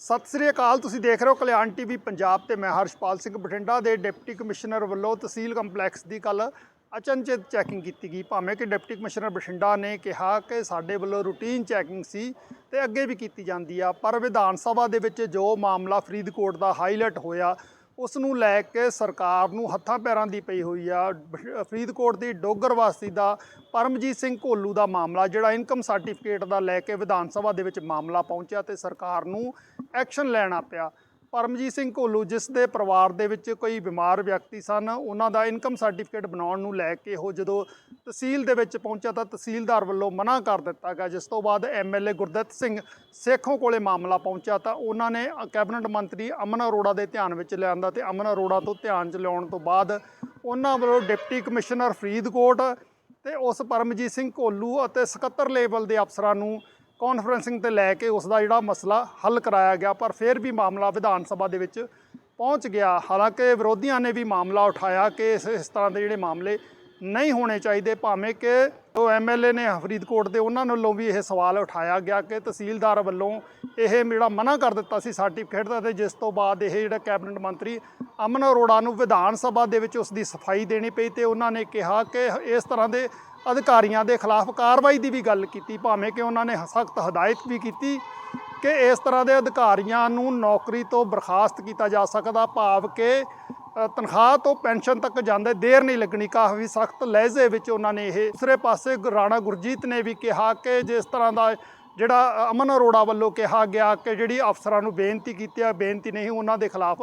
ਸਤਿ ਸ੍ਰੀ ਅਕਾਲ, ਤੁਸੀਂ ਦੇਖ ਰਹੇ ਹੋ ਕਲਿਆਣ ਟੀਵੀ ਪੰਜਾਬ ਤੇ ਮੈਂ ਹਰਸ਼ਪਾਲ ਸਿੰਘ ਬਠਿੰਡਾ ਦੇ ਡਿਪਟੀ ਕਮਿਸ਼ਨਰ ਵੱਲੋਂ ਤਹਿਸੀਲ ਕੰਪਲੈਕਸ ਦੀ ਕੱਲ ਅਚਨਚੇਤ ਚੈਕਿੰਗ ਕੀਤੀ ਗਈ। ਭਾਵੇਂ ਕਿ ਡਿਪਟੀ ਕਮਿਸ਼ਨਰ ਬਠਿੰਡਾ ਨੇ ਕਿਹਾ ਕਿ ਸਾਡੇ ਵੱਲੋਂ ਰੂਟੀਨ ਚੈਕਿੰਗ ਸੀ ਤੇ ਅੱਗੇ ਵੀ ਕੀਤੀ ਜਾਂਦੀ ਆ, ਪਰ ਵਿਧਾਨ ਸਭਾ ਦੇ ਵਿੱਚ ਜੋ ਮਾਮਲਾ ਫਰੀਦਕੋਟ ਦਾ ਹਾਈਲਾਈਟ ਹੋਇਆ, ਉਸ ਨੂੰ ਲੈ ਕੇ ਸਰਕਾਰ ਨੂੰ ਹੱਥਾਂ ਪੈਰਾਂ ਦੀ ਪਈ ਹੋਈ ਆ। ਫਰੀਦਕੋਟ ਦੀ ਡੋਗਰ ਵਾਸੀ ਦਾ ਪਰਮਜੀਤ ਸਿੰਘ ਕੋਲੂ ਦਾ ਮਾਮਲਾ, ਜਿਹੜਾ ਇਨਕਮ ਸਰਟੀਫਿਕੇਟ ਦਾ ਲੈ ਕੇ ਵਿਧਾਨ ਸਭਾ ਦੇ ਵਿੱਚ ਮਾਮਲਾ ਪਹੁੰਚਿਆ ਤੇ ਸਰਕਾਰ ਨੂੰ ਐਕਸ਼ਨ ਲੈਣਾ ਪਿਆ। ਪਰਮਜੀਤ ਸਿੰਘ ਕੋਲੂ ਜਿਸ ਦੇ ਪਰਿਵਾਰ ਦੇ ਵਿੱਚ ਕੋਈ ਬਿਮਾਰ ਵਿਅਕਤੀ ਸਨ, ਉਹਨਾਂ ਦਾ ਇਨਕਮ ਸਰਟੀਫਿਕੇਟ ਬਣਾਉਣ ਨੂੰ ਲੈ ਕੇ ਉਹ ਜਦੋਂ ਤਹਿਸੀਲ ਦੇ ਵਿੱਚ ਪਹੁੰਚਿਆ ਤਾਂ ਤਹਿਸੀਲਦਾਰ ਵੱਲੋਂ ਮਨਾ ਕਰ ਦਿੱਤਾ ਗਿਆ, ਜਿਸ ਤੋਂ ਬਾਅਦ ਐਮਐਲਏ ਗੁਰਦਿੱਤ ਸਿੰਘ ਸੇਖੋਂ ਕੋਲੇ ਮਾਮਲਾ ਪਹੁੰਚਿਆ ਤਾਂ ਉਹਨਾਂ ਨੇ ਕੈਬਨਿਟ ਮੰਤਰੀ ਅਮਨ ਅਰੋੜਾ ਦੇ ਧਿਆਨ ਵਿੱਚ ਲਿਆਂਦਾ ਤੇ ਅਮਨ ਅਰੋੜਾ ਤੋਂ ਧਿਆਨ ਚ ਲਿਆਉਣ ਤੋਂ ਬਾਅਦ ਉਹਨਾਂ ਵੱਲੋਂ ਡਿਪਟੀ ਕਮਿਸ਼ਨਰ ਫਰੀਦਕੋਟ ਤੇ ਉਸ ਪਰਮਜੀਤ ਸਿੰਘ ਕੋਲੂ ਅਤੇ ਸਕੱਤਰ ਲੈਵਲ ਦੇ ਅਫਸਰਾਂ ਨੂੰ ਕਾਨਫਰੰਸਿੰਗ ਤੇ ਲੈ ਕੇ ਉਸ ਦਾ ਜਿਹੜਾ ਮਸਲਾ ਹੱਲ ਕਰਾਇਆ ਗਿਆ, ਪਰ ਫਿਰ ਵੀ ਮਾਮਲਾ ਵਿਧਾਨ ਸਭਾ ਦੇ ਵਿੱਚ ਪਹੁੰਚ ਗਿਆ। ਹਾਲਾਂਕਿ ਵਿਰੋਧੀਆਂ ਨੇ ਵੀ ਮਾਮਲਾ ਉਠਾਇਆ ਕਿ ਇਸ ਇਸ ਤਰ੍ਹਾਂ ਦੇ ਜਿਹੜੇ ਮਾਮਲੇ ਨਹੀਂ ਹੋਣੇ ਚਾਹੀਦੇ, ਭਾਵੇਂ ਕਿ ਉਹ ਐਮਐਲਏ ਨੇ ਫਰੀਦਕੋਟ ਦੇ ਉਹਨਾਂ ਵੱਲੋਂ ਵੀ ਇਹ ਸਵਾਲ ਉਠਾਇਆ ਗਿਆ ਕਿ ਤਹਿਸੀਲਦਾਰ ਵੱਲੋਂ ਇਹ ਜਿਹੜਾ ਮਨਾ ਕਰ ਦਿੱਤਾ ਸੀ ਸਰਟੀਫਿਕੇਟ ਦਾ ਤੇ ਜਿਸ ਤੋਂ ਬਾਅਦ ਇਹ ਜਿਹੜਾ ਕੈਬਨਿਟ ਮੰਤਰੀ ਅਮਨ ਅਰੋੜਾ ਨੂੰ ਵਿਧਾਨ ਸਭਾ ਦੇ ਵਿੱਚ ਉਸ ਦੀ ਸਫ਼ਾਈ ਦੇਣੀ ਪਈ ਤੇ ਉਹਨਾਂ ਨੇ ਕਿਹਾ ਕਿ ਇਸ ਤਰ੍ਹਾਂ ਦੇ ਅਧਿਕਾਰੀਆਂ ਦੇ ਖਿਲਾਫ ਕਾਰਵਾਈ ਦੀ ਵੀ ਗੱਲ ਕੀਤੀ, ਭਾਵੇਂ ਕਿ ਉਹਨਾਂ ਨੇ ਸਖਤ ਹਦਾਇਤ ਵੀ ਕੀਤੀ। ਕਿ ਇਸ ਤਰ੍ਹਾਂ ਦੇ ਅਧਿਕਾਰੀਆਂ ਨੂੰ ਨੌਕਰੀ ਤੋਂ ਬਰਖਾਸਤ ਕੀਤਾ ਜਾ ਸਕਦਾ, ਭਾਵ ਕਿ ਤਨਖਾਹ ਤੋਂ ਪੈਨਸ਼ਨ ਤੱਕ ਜਾਂਦੇ ਦੇਰ ਨਹੀਂ ਲੱਗਣੀ। ਕਾਫੀ ਸਖਤ ਲਹਿਜ਼ੇ ਵਿੱਚ ਉਹਨਾਂ ਨੇ ਇਹ। ਦੂਸਰੇ ਪਾਸੇ ਰਾਣਾ ਗੁਰਜੀਤ ਨੇ ਵੀ ਕਿਹਾ ਕਿ ਜਿਸ ਤਰ੍ਹਾਂ ਦਾ ਜਿਹੜਾ ਅਮਨ ਅਰੋੜਾ ਵੱਲੋਂ ਕਿਹਾ ਗਿਆ ਕਿ ਜਿਹੜੀ ਅਫਸਰਾਂ ਨੂੰ ਬੇਨਤੀ ਕੀਤੀ ਹੈ ਬੇਨਤੀ ਨਹੀਂ, ਉਹਨਾਂ ਦੇ ਖਿਲਾਫ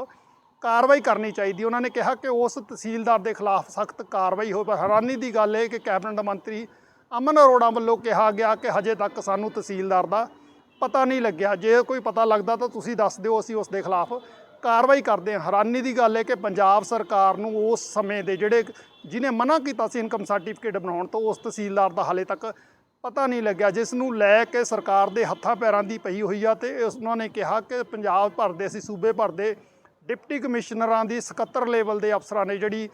ਕਾਰਵਾਈ ਕਰਨੀ ਚਾਹੀਦੀ। ਉਹਨਾਂ ਨੇ ਕਿਹਾ ਕਿ ਉਸ ਤਹਿਸੀਲਦਾਰ ਦੇ ਖਿਲਾਫ ਸਖਤ ਕਾਰਵਾਈ ਹੋਵੇ। ਹੈਰਾਨੀ ਦੀ ਗੱਲ ਹੈ ਕਿ ਕੈਬਨਿਟ ਮੰਤਰੀ ਅਮਨ ਅਰੋੜਾ ਵੱਲੋਂ ਕਿਹਾ ਗਿਆ ਕਿ ਹਜੇ ਤੱਕ ਸਾਨੂੰ ਤਹਿਸੀਲਦਾਰ ਦਾ ਪਤਾ ਨਹੀਂ ਲੱਗਿਆ। ਜੇ ਕੋਈ ਪਤਾ ਲੱਗਦਾ ਤਾਂ ਤੁਸੀਂ ਦੱਸ ਦਿਓ, ਅਸੀਂ ਉਸ ਦੇ ਖਿਲਾਫ ਕਾਰਵਾਈ ਕਰਦੇ ਹਾਂ। ਹੈਰਾਨੀ ਦੀ ਗੱਲ ਹੈ ਕਿ ਪੰਜਾਬ ਸਰਕਾਰ ਨੂੰ ਉਸ ਸਮੇਂ ਦੇ ਜਿਹੜੇ ਜਿਨੇ ਮਨਾ ਕੀਤਾ ਸੀ ਇਨਕਮ ਸਰਟੀਫਿਕੇਟ ਬਣਾਉਣ ਤੋਂ, ਉਸ ਤਹਿਸੀਲਦਾਰ ਦਾ ਹਾਲੇ ਤੱਕ ਪਤਾ ਨਹੀਂ ਲੱਗਿਆ। ਜਿਸ ਨੂੰ ਲੈ ਕੇ ਸਰਕਾਰ ਦੇ ਹੱਥਾਂ ਪੈਰਾਂ ਦੀ ਪਈ ਹੋਈ ਆ ਤੇ ਉਸ- ਉਹਨਾਂ ਨੇ ਕਿਹਾ ਕਿ ਪੰਜਾਬ ਭਰ ਦੇ, ਅਸੀਂ ਸੂਬੇ ਭਰ ਦੇ ਡਿਪਟੀ ਕਮਿਸ਼ਨਰਾਂ ਦੀ ਸਕੱਤਰ ਲੈਵਲ ਦੇ ਅਫਸਰਾਂ ਨੇ ਜਿਹੜੀ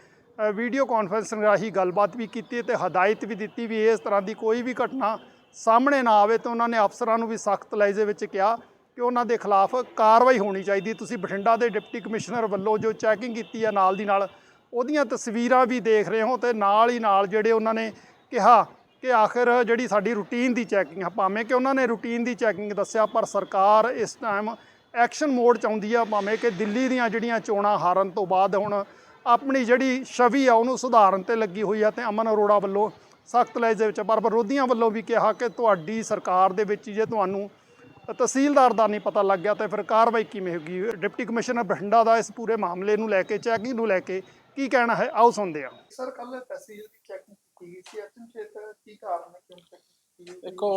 ਵੀਡੀਓ ਕਾਨਫਰੰਸਿੰਗ ਰਾਹੀਂ ਗੱਲਬਾਤ ਵੀ ਕੀਤੀ ਤੇ ਹਦਾਇਤ ਵੀ ਦਿੱਤੀ ਵੀ ਇਸ ਤਰ੍ਹਾਂ ਦੀ ਕੋਈ ਵੀ ਘਟਨਾ ਸਾਹਮਣੇ ਨਾ ਆਵੇ ਤੇ ਉਹਨਾਂ ਨੇ ਅਫਸਰਾਂ ਨੂੰ ਵੀ ਸਖਤ ਲਹਿਜੇ ਵਿੱਚ ਕਿਹਾ ਕਿ ਉਹਨਾਂ ਦੇ ਖਿਲਾਫ ਕਾਰਵਾਈ ਹੋਣੀ ਚਾਹੀਦੀ। ਤੁਸੀਂ ਬਠਿੰਡਾ ਦੇ ਡਿਪਟੀ ਕਮਿਸ਼ਨਰ ਵੱਲੋਂ ਜੋ ਚੈਕਿੰਗ ਕੀਤੀ ਹੈ ਨਾਲ ਦੀ ਨਾਲ, ਉਹਦੀਆਂ ਤਸਵੀਰਾਂ ਵੀ ਦੇਖ ਰਹੇ ਹੋ ਤੇ ਨਾਲ ਹੀ ਨਾਲ ਜਿਹੜੇ ਉਹਨਾਂ ਨੇ ਕਿਹਾ ਕਿ ਆਖਿਰ ਜਿਹੜੀ ਸਾਡੀ ਰੂਟੀਨ ਦੀ ਚੈਕਿੰਗ ਹੈ ਭਾਵੇਂ ਕਿ ਉਹਨਾਂ ਨੇ ਰੂਟੀਨ ਦੀ ਚੈਕਿੰਗ ਦੱਸਿਆ, ਪਰ ਸਰਕਾਰ ਇਸ ਟਾਈਮ ਐਕਸ਼ਨ ਮੋਡ ਚ ਆਉਂਦੀ ਆ, ਭਾਵੇਂ ਕਿ ਦਿੱਲੀ ਦੀਆਂ ਜਿਹੜੀਆਂ ਚੋਣਾਂ ਹਾਰਨ ਤੋਂ ਬਾਅਦ ਹੁਣ ਆਪਣੀ ਜਿਹੜੀ ਛਵੀ ਆ, ਉਹਨੂੰ ਸੁਧਾਰਨ ਤੇ ਲੱਗੀ ਹੋਈ ਆ ਤੇ ਅਮਨ ਅਰੋੜਾ ਵੱਲੋਂ ਸਖਤ ਲਹਿਜੇ ਵਿੱਚ ਪਰ ਵਿਰੋਧੀਆਂ ਵੱਲੋਂ ਵੀ ਕਿਹਾ ਕਿ ਤੁਹਾਡੀ ਸਰਕਾਰ ਦੇ ਵਿੱਚ ਜੇ ਤੁਹਾਨੂੰ ਤਹਿਸੀਲਦਾਰ ਦਾ ਨਹੀਂ ਪਤਾ ਲੱਗ ਗਿਆ ਤੇ ਫਿਰ ਕਾਰਵਾਈ ਕਿਵੇਂ ਹੋਗੀ ਡਿਪਟੀ ਕਮਿਸ਼ਨਰ ਬਠਿੰਡਾ ਦਾ ਇਸ ਪੂਰੇ ਮਾਮਲੇ ਨੂੰ ਲੈ ਕੇ ਚੈਕਿੰਗ ਨੂੰ ਲੈ ਕੇ ਕੀ ਕਹਿਣਾ ਹੈ? ਆਓ ਸੁਣਦੇ ਹਾਂ। ਸਰ ਕੱਲ ਤਹਿਸੀਲ ਦੀ ਚੈਕਿੰਗ ਕੀਤੀ ਗਈ ਸੀ। ਅਚਨਚੇਤ ਕੀ ਕਾਰਨ ਹੈ? ਕਿਉਂ ਚੈਕਿੰਗ? ਦੇਖੋ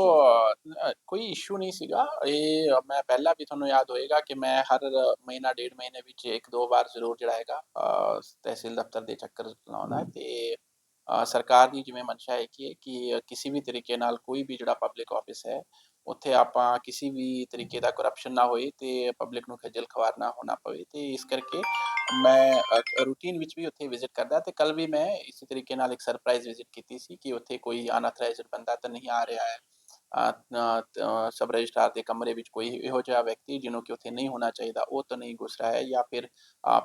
ਕੋਈ ਇਸ਼ੂ ਨਹੀਂ ਸੀਗਾ। ਇਹ ਮੈਂ ਪਹਿਲਾਂ ਵੀ ਤੁਹਾਨੂੰ ਯਾਦ ਹੋਏਗਾ ਕਿ ਮੈਂ ਹਰ ਮਹੀਨਾ ਡੇਢ ਮਹੀਨੇ ਵਿੱਚ ਇੱਕ ਦੋ ਵਾਰ ਜ਼ਰੂਰ ਜਿਹੜਾ ਹੈਗਾ ਤਹਿਸੀਲ ਦਫ਼ਤਰ ਦੇ ਚੱਕਰ ਲਾਉਂਦਾ। ਹੈ ਤੇ ਸਰਕਾਰ ਦੀ ਜਿਵੇਂ ਮਨਸ਼ਾ ਹੈ ਕਿ ਕਿ ਕਿਸੇ ਵੀ ਤਰੀਕੇ ਨਾਲ ਕੋਈ ਵੀ ਜਿਹੜਾ ਪਬਲਿਕ ਆਫਿਸ ਹੈ, ਉੱਥੇ ਆਪਾਂ ਕਿਸੇ ਵੀ ਤਰੀਕੇ ਦਾ ਕਰਪਸ਼ਨ ਨਾ ਹੋਏ ਤੇ ਪਬਲਿਕ ਨੂੰ ਖੱਜਲ ਖਵਾਰ ਨਾ ਹੋਣਾ ਪਵੇ। ਤੇ ਇਸ ਕਰਕੇ ਮੈਂ ਰੂਟੀਨ ਵਿੱਚ ਵੀ ਉੱਥੇ ਵਿਜ਼ਿਟ ਕਰਦਾ ਤੇ ਕੱਲ ਵੀ ਮੈਂ ਇਸੇ ਤਰੀਕੇ ਨਾਲ ਇੱਕ ਸਰਪ੍ਰਾਈਜ਼ ਵਿਜ਼ਿਟ ਕੀਤੀ ਸੀ ਕਿ ਉੱਥੇ ਕੋਈ ਅਨਅਥਰਾਈਜ਼ਡ ਬੰਦਾ ਤਾਂ ਨਹੀਂ ਆ ਰਿਹਾ ਹੈ। ਸਬ ਰਜਿਸਟਰਾਰ ਦੇ ਕਮਰੇ ਵਿੱਚ ਕੋਈ ਇਹੋ ਜਿਹਾ ਵਿਅਕਤੀ ਜਿਹਨੂੰ ਕਿ ਉੱਥੇ ਨਹੀਂ ਹੋਣਾ ਚਾਹੀਦਾ ਉਹ ਤਾਂ ਨਹੀਂ ਘੁਸ ਰਿਹਾ ਹੈ ਜਾਂ ਫਿਰ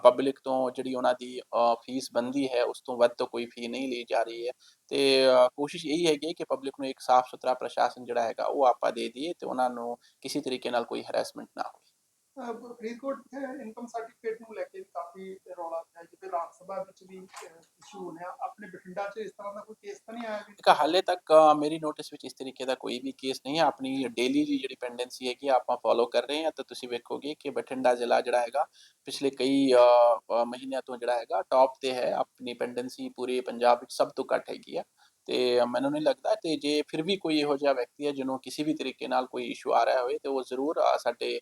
ਪਬਲਿਕ ਤੋਂ ਜਿਹੜੀ ਉਹਨਾਂ ਦੀ ਫੀਸ ਬੰਦੀ ਹੈ ਉਸ ਤੋਂ ਵੱਧ ਤੋਂ ਕੋਈ ਫੀ ਨਹੀਂ ਲਈ ਜਾ ਰਹੀ ਹੈ। ਤੇ ਅ, ਕੋਸ਼ਿਸ਼ ਇਹੀ ਹੈਗੀ ਕਿ ਪਬਲਿਕ ਨੂੰ ਇੱਕ ਸਾਫ਼ ਸੁਥਰਾ ਪ੍ਰਸ਼ਾਸਨ ਜਿਹੜਾ ਹੈਗਾ ਉਹ ਆਪਾਂ ਦੇ ਦਈਏ ਤੇ ਉਹਨਾਂ ਨੂੰ ਕਿਸੇ ਤਰੀਕੇ ਨਾਲ ਕੋਈ ਹੈਰੈਸਮੈਂਟ ਨਾ ਹੋਵੇ। ਅਹ ਫਰੀਦਕੋਟ ਤੇ ਇਨਕਮ ਸਰਟੀਫਿਕੇਟ ਨੂੰ ਲੈ ਕੇ ਵੀ ਕਾਫੀ ਰੌਲਾ ਹੈ ਜਿਵੇਂ ਰਾਜ ਸਭਾ ਵਿੱਚ ਵੀ ਇਸ਼ੂ ਹੋਇਆ ਆਪਣੇ ਬਠਿੰਡਾ 'ਚ ਇਸ ਤਰ੍ਹਾਂ ਦਾ ਇੱਕ ਹਾਲੇ ਤੱਕ ਮੇਰੀ ਨੋਟਿਸ ਵਿੱਚ ਇਸ ਤਰੀਕੇ ਦਾ ਕੋਈ ਵੀ ਕੇਸ ਨਹੀਂ ਹੈ। ਆਪਣੀ ਡੇਲੀ ਦੀ ਜਿਹੜੀ ਪੈਂਡੈਂਸੀ ਹੈ ਕਿ ਆਪਾਂ ਫੋਲੋ ਕਰ ਰਹੇ ਹਾਂ। ਤਾਂ ਤੁਸੀਂ ਵੇਖੋਗੇ ਕਿ ਬਠਿੰਡਾ ਜ਼ਿਲ੍ਹਾ ਜਿਹੜਾ ਹੈਗਾ, ਪਿਛਲੇ ਕਈ ਮਹੀਨਿਆਂ ਤੋਂ ਜਿਹੜਾ ਹੈਗਾ ਟੌਪ ਤੇ ਹੈ। ਆਪਣੀ ਪੈਂਡੈਂਸੀ ਪੂਰੇ ਪੰਜਾਬ ਵਿੱਚ ਸਭ ਤੋਂ ਘੱਟ ਹੈਗੀ ਆ। ਤੇ ਮੈਨੂੰ ਨਹੀਂ ਲੱਗਦਾ ਤੇ ਜੇ ਫਿਰ ਵੀ ਕੋਈ ਇਹੋ ਜਿਹਾ ਵਿਅਕਤੀ ਹੈ ਜਿਹਨੂੰ ਕਿਸੇ ਵੀ ਤਰੀਕੇ ਨਾਲ ਕੋਈ ਇਸ਼ੂ ਆ ਰਿਹਾ ਹੋਵੇ, ਤੇ ਉਹ ਜ਼ਰੂਰ ਸਾਡੇ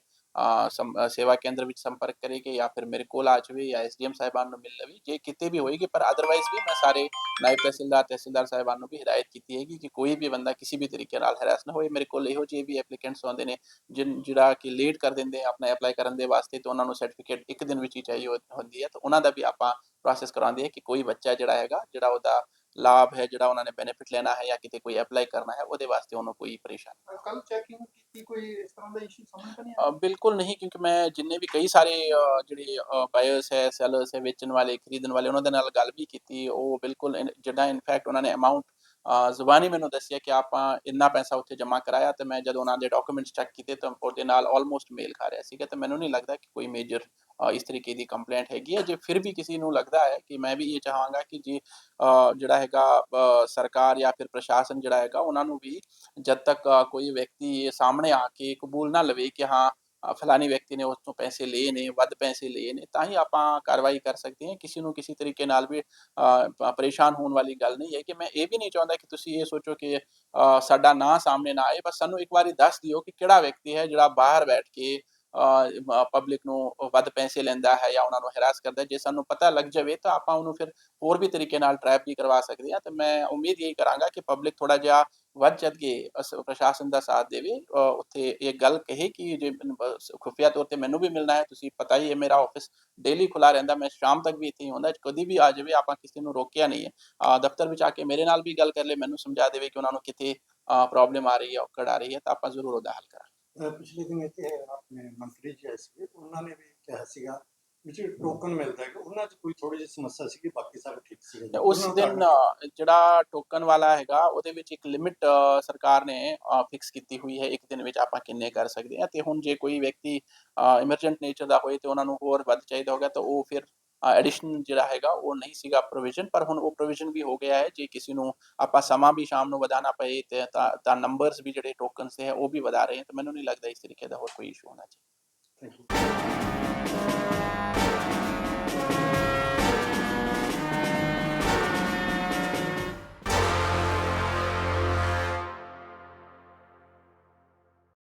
ਸੇਵਾ ਕੇਂਦਰ ਵਿੱਚ ਸੰਪਰਕ ਕਰੇਗੇ ਜਾਂ ਫਿਰ ਮੇਰੇ ਕੋਲ ਆ ਜਾਵੇ ਜਾਂ ਐਸਡੀਐਮ ਸਾਹਿਬਾਨ ਨੂੰ ਮਿਲ ਲਵੇ ਜੇ ਕਿਤੇ ਵੀ ਹੋਏਗੀ ਪਰ ਅਦਰਵਾਈਜ਼ ਵੀ ਮੈਂ ਸਾਰੇ ਨਾਇਬ ਤਹਿਸੀਲਦਾਰ ਤਹਿਸੀਲਦਾਰ ਸਾਹਿਬਾਨ ਨੂੰ ਵੀ ਹਦਾਇਤ ਕੀਤੀ ਹੈਗੀ ਕਿ ਕੋਈ ਵੀ ਬੰਦਾ ਕਿਸੇ ਵੀ ਤਰੀਕੇ ਨਾਲ ਹਰਾਸ ਨਾ ਹੋਏ ਮੇਰੇ ਕੋਲ ਇਹੋ ਜਿਹੇ ਵੀ ਐਪਲੀਕੈਂਟਸ ਆਉਂਦੇ ਨੇ ਜਿਹੜਾ ਕਿ ਲੇਟ ਕਰ ਦਿੰਦੇ ਆ ਆਪਣਾ ਅਪਲਾਈ ਕਰਨ ਦੇ ਵਾਸਤੇ ਤੇ ਉਹਨਾਂ ਨੂੰ ਸਰਟੀਫਿਕੇਟ ਇੱਕ ਦਿਨ ਵਿੱਚ ਹੀ ਚਾਹੀਏ ਹੁੰਦੀ ਹੈ ਤਾਂ ਉਹਨਾਂ ਦਾ ਵੀ ਆਪਾਂ ਪ੍ਰੋਸੈਸ ਕਰਾਉਂਦੇ ਆ ਕਿ ਕੋਈ ਬੱਚਾ ਜਿਹੜਾ ਹੈਗਾ ਜਿਹੜਾ ਉਹਦਾ ਲਾਭ ਹੈ ਜਿਹੜਾ ਉਹਨਾਂ ਨੇ ਬੈਨੀਫਿਟ ਲੈਣਾ ਹੈ ਜਾਂ ਕਿਤੇ ਕੋਈ ਅਪਲਾਈ ਕਰਨਾ ਹੈ ਉਹਦੇ ਵਾਸਤੇ ਉਹਨੂੰ ਕੋਈ ਪਰੇਸ਼ਾਨੀ ਕੱਲ ਚੈਕਿੰਗ ਕੀਤੀ ਕੋਈ ਇਸ ਤਰ੍ਹਾਂ ਦਾ ਇਸ਼ੂ ਸਾਹਮਣੇ ਤਾਂ ਨਹੀਂ ਅ, ਬਿਲਕੁਲ ਨਹੀਂ ਕਿਉਂਕਿ ਮੈਂ ਜਿੰਨੇ ਵੀ ਕਈ ਸਾਰੇ ਅ, ਜਿਹੜੇ ਬਾਇਰਸ ਹੈ ਸੈਲਰਸ ਹੈ ਵੇਚਣ ਵਾਲੇ ਖਰੀਦਣ ਵਾਲੇ ਉਹਨਾਂ ਦੇ ਨਾਲ ਗੱਲ ਵੀ ਕੀਤੀ ਉਹ ਬਿਲਕੁਲ ਇਨ- ਜਿਹੜਾ ਇਨਫੈਕਟ ਉਹਨਾਂ ਨੇ ਅਮਾਉਂਟ ਜ਼ੁਬਾਨੀ ਮੈਨੂੰ ਦੱਸਿਆ ਕਿ ਆਪਾਂ ਇੰਨਾ ਪੈਸਾ ਉੱਥੇ ਜਮ੍ਹਾਂ ਕਰਾਇਆ ਤੇ ਮੈਂ ਜਦੋਂ ਉਹਨਾਂ ਦੇ ਡਾਕੂਮੈਂਟਸ ਚੈੱਕ ਕੀਤੇ ਤਾਂ ਉਹਦੇ ਨਾਲ ਆਲਮੋਸਟ ਮੇਲ ਖਾ ਰਿਹਾ ਸੀਗਾ ਤੇ ਮੈਨੂੰ ਨਹੀਂ ਲੱਗਦਾ ਕਿ ਕੋਈ ਮੇਜਰ ਇਸ ਤਰੀਕੇ ਦੀ ਕੰਪਲੇਂਟ ਹੈਗੀ ਹੈ। ਜੇ ਫਿਰ ਵੀ ਕਿਸੇ ਨੂੰ ਲੱਗਦਾ ਹੈ ਕਿ ਮੈਂ ਵੀ ਇਹ ਚਾਹਾਂਗਾ ਕਿ ਜੇ ਜਿਹੜਾ ਹੈਗਾ ਸਰਕਾਰ ਜਾਂ ਫਿਰ ਪ੍ਰਸ਼ਾਸਨ ਜਿਹੜਾ ਹੈਗਾ, ਉਹਨਾਂ ਨੂੰ ਵੀ ਜਦ ਤੱਕ ਕੋਈ ਵਿਅਕਤੀ ਸਾਹਮਣੇ ਆ ਕੇ ਕਬੂਲ ਨਾ ਲਵੇ ਕਿ ਹਾਂ ਫਲਾਨੀ ਵਿਅਕਤੀ ਨੇ ਉਸ ਤੋਂ ਪੈਸੇ ਲਏ ਨੇ, ਵੱਧ ਪੈਸੇ ਲਏ ਨੇ, ਤਾਂ ਹੀ ਆਪਾਂ ਕਾਰਵਾਈ ਕਰ ਸਕਦੇ ਹਾਂ। ਕਿਸੇ ਨੂੰ ਕਿਸੇ ਤਰੀਕੇ ਨਾਲ ਵੀ ਪਰੇਸ਼ਾਨ ਹੋਣ ਵਾਲੀ ਗੱਲ ਨਹੀਂ ਹੈ ਕਿ ਮੈਂ ਇਹ ਵੀ ਨਹੀਂ ਚਾਹੁੰਦਾ ਕਿ ਤੁਸੀਂ ਇਹ ਸੋਚੋ ਕਿ ਸਾਡਾ ਨਾਂ ਸਾਹਮਣੇ ਨਾ ਆਏ। ਬਸ ਸਾਨੂੰ ਇੱਕ ਵਾਰੀ ਦੱਸ ਦਿਓ ਕਿ ਕਿਹੜਾ ਵਿਅਕਤੀ ਹੈ ਜਿਹੜਾ ਬਾਹਰ ਬੈਠ ਕੇ ਪਬਲਿਕ ਨੂੰ ਵੱਧ ਪੈਸੇ ਲੈਂਦਾ ਹੈ ਜਾਂ ਉਹਨਾਂ ਨੂੰ ਹਰਾਸ ਕਰਦਾ ਹੈ। ਜੇ ਸਾਨੂੰ ਪਤਾ ਲੱਗ ਜਾਵੇ ਤਾਂ ਆਪਾਂ ਉਹਨੂੰ ਫਿਰ ਹੋਰ ਵੀ ਤਰੀਕੇ ਨਾਲ ਟਰੈਪ ਵੀ ਕਰਵਾ ਸਕਦੇ ਹਾਂ। ਤੇ ਮੈਂ ਉਮੀਦ ਇਹੀ ਕਰਾਂਗਾ ਕਿ ਪਬਲਿਕ ਥੋੜਾ ਜਿਹਾ ਵੱਧ ਚੜ ਕੇ ਅਸ- ਪ੍ਰਸ਼ਾਸਨ ਦਾ ਸਾਥ ਦੇਵੇ ਅ, ਉੱਥੇ ਇਹ ਗੱਲ ਕਹੇ ਕਿ ਜੇ ਮੈਨੂੰ ਬਸ ਖੁਫੀਆ ਤੌਰ ਤੇ ਮੈਨੂੰ ਵੀ ਮਿਲਣਾ ਹੈ ਤੁਸੀਂ ਪਤਾ ਹੀ ਹੈ ਮੇਰਾ ਆਫਿਸ ਡੇਲੀ ਖੁੱਲਾ ਰਹਿੰਦਾ ਮੈਂ ਸ਼ਾਮ ਤੱਕ ਵੀ ਇੱਥੇ ਹੀ ਹੁੰਦਾ ਕਦੀ ਵੀ ਆ ਜਾਵੇ ਆਪਾਂ ਕਿਸੇ ਨੂੰ ਰੋਕਿਆ ਨਹੀਂ ਹੈ। ਅ, ਦਫ਼ਤਰ ਵਿੱਚ ਆ ਕੇ ਮੇਰੇ ਨਾਲ ਵੀ ਗੱਲ ਕਰ ਲੈ ਮੈਨੂੰ ਸਮਝਾ ਦੇਵੇ ਕਿ ਉਹਨਾਂ ਨੂੰ ਕਿਤੇ ਪ੍ਰੋਬਲਮ ਆ ਰਹੀ ਹੈ ਔਕੜ ਆ ਰਹੀ ਹੈ ਤਾਂ ਆਪਾਂ ਜ਼ਰੂਰ ਉਹਦਾ ਹੱਲ ਕਰਾਂਗੇ। ਅਹ ਪਿਛਲੇ ਦਿਨ ਇੱਥੇ ਆਪਣੇ ਮੰਤਰੀ ਜੀ ਆਏ ਸੀਗੇ ਉਹਨਾਂ ਨੇ ਵੀ ਕਿਹਾ ਸੀਗਾ ਵਿੱਚ ਟੋਕਨ ਮਿਲਦਾ ਹੈ ਉਹਨਾਂ 'ਚ ਕੋਈ ਥੋੜੀ ਜਿਹੀ ਸਮੱਸਿਆ ਸੀਗੀ ਬਾਕੀ ਸਭ ਠੀਕ। ਤੇ ਉਸ ਦਿਨ ਜਿਹੜਾ ਟੋਕਨ ਵਾਲਾ ਹੈਗਾ ਉਹਦੇ ਵਿੱਚ ਇੱਕ ਲਿਮਿਟ ਸਰਕਾਰ ਨੇ ਫਿਕਸ ਕੀਤੀ ਹੋਈ ਹੈ ਇੱਕ ਦਿਨ ਵਿੱਚ ਆਪਾਂ ਕਿੰਨੇ ਕਰ ਸਕਦੇ ਹਾਂ ਤੇ ਹੁਣ ਜੇ ਕੋਈ ਵਿਅਕਤੀ ਇਮਰਜੈਂਟ ਨੇਚਰ ਦਾ ਹੋਏ ਤੇ ਉਹਨਾਂ ਨੂੰ ਹੋਰ ਵੱਧ ਚਾਹੀਦਾ ਹੋਗਾ ਤਾਂ ਉਹ ਫਿਰ ਐਡੀਸ਼ਨ ਜਿਹੜਾ ਹੈਗਾ ਉਹ ਨਹੀਂ ਸੀਗਾ ਪ੍ਰੋਵੀਜ਼ਨ ਪਰ ਹੁਣ ਉਹ ਪ੍ਰੋਵੀਜ਼ਨ ਵੀ ਹੋ ਗਿਆ ਹੈ ਜੇ ਕਿਸੇ ਨੂੰ ਆਪਾਂ ਸਮਾਂ ਵੀ ਸ਼ਾਮ ਨੂੰ ਵਧਾਉਣਾ ਪਏ ਤੇ ਤਾਂ ਤਾਂ ਨੰਬਰਸ ਵੀ ਜਿਹੜੇ ਟੋਕਨਸ ਦੇ ਹੈ ਉਹ ਵੀ ਵਧਾ ਰਹੇ ਹਨ ਤਾਂ ਮੈਨੂੰ ਨਹੀਂ ਲੱਗਦਾ ਇਸ ਤਰੀਕੇ ਦਾ ਹੋਰ ਕੋਈ ਇਸ਼ੂ ਹੋਣਾ ਚਾਹੀਦਾ Thank you.